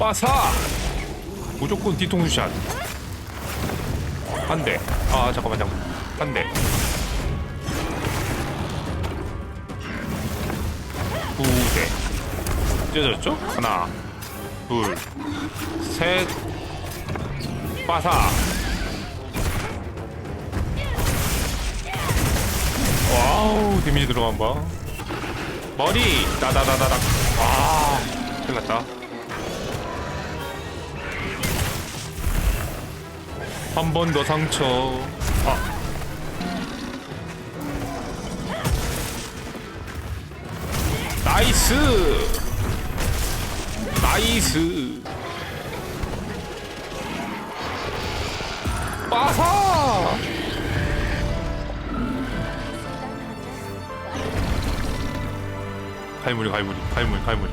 빠사. 무조건 뒤통수 샷. 한대. 아 잠깐만 잠깐만. 한대. 두대. 찢어졌죠? 하나 둘셋. 빠사. 와우 데미지 들어간 봐. 머리. 따다다다닥. 아 큰일 났다 한 번 더 상처. 아. 나이스! 나이스! 빠사! 갈무리 갈무리 갈무리 갈무리